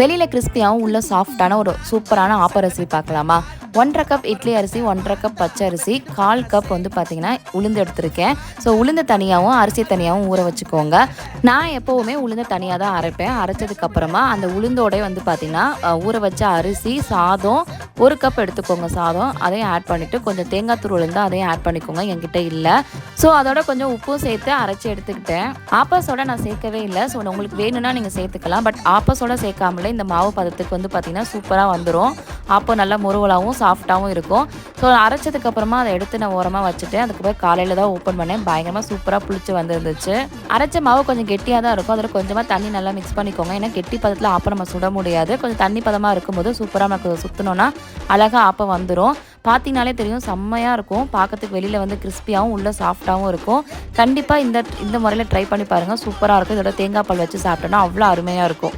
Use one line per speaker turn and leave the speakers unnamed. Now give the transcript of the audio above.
வெளியில் கிறிஸ்பியாகவும் உள்ள சாஃப்டான ஒரு சூப்பரான ஆப்பர் ரெசிபி பார்க்கலாமா? ஒன்றரை கப் இட்லி அரிசி ஒன்றரை கப் பச்சை அரிசி கால் கப் வந்து பார்த்தீங்கன்னா உளுந்து எடுத்திருக்கேன். ஸோ உளுந்து தனியாகவும் அரிசி தனியாகவும் ஊற வச்சுக்கோங்க. நான் எப்போவுமே உளுந்து தனியாக தான் அரைப்பேன் அரைச்சதுக்கப்புறமா அந்த உளுந்தோடய வந்து பார்த்தீங்கன்னா ஊற வச்ச அரிசி சாதம் ஒரு கப் எடுத்துக்கோங்க சாதம். அதையும் ஆட் பண்ணிவிட்டு கொஞ்சம் தேங்காய் தூள் இருந்தால் அதையும் ஆட் பண்ணிக்கோங்க. என்கிட்ட இல்லை. ஸோ அதோட கொஞ்சம் உப்பும் சேர்த்து அரைச்சி எடுத்துக்கிட்டேன். ஆப்பஸோட நான் சேர்க்கவே இல்லை. ஸோ உங்களுக்கு வேணும்னா நீங்கள் சேர்த்துக்கலாம். பட் ஆப்பஸோட சேர்க்காமலே இந்த மாவு பதத்துக்கு வந்து பார்த்திங்கன்னா சூப்பராக வந்துடும் அப்போ நல்லா முருவலாகவும் சாஃப்டாகவும் இருக்கும். ஸோ அரைச்சதுக்கு அப்புறமா அதை எடுத்து நான் ஓரமாக வச்சுட்டு அதுக்கப்புறம் காலையில் தான் ஓப்பன் பண்ணேன். பயங்கரமாக சூப்பராக புளிச்சு வந்துருந்துச்சு. அரைச்ச மாவு கொஞ்சம் கெட்டியாக தான் இருக்கும். அதில் கொஞ்சமாக தண்ணி நல்லா மிக்ஸ் பண்ணிக்கோங்க. ஏன்னா கெட்டி பதத்தில் ஆப்பம் நம்ம சுட முடியாது. கொஞ்சம் தண்ணி பதமாக இருக்கும்போது சூப்பராக நமக்கு சுற்றினோன்னா அழகாக ஆப்பம் வந்துடும் பார்த்தீங்கனாலே தெரியும் செம்மையாக இருக்கும். பார்க்கறதுக்கு வெளியில் வந்து கிறிஸ்பியாகவும் உள்ளே சாஃப்டாகவும் இருக்கும். கண்டிப்பாக இந்த இந்த முறையில் ட்ரை பண்ணி பாருங்கள் சூப்பராக இருக்கும். இதோட தேங்காய் பால் வச்சு சாப்பிட்டோன்னா அவ்வளோ அருமையாக இருக்கும்.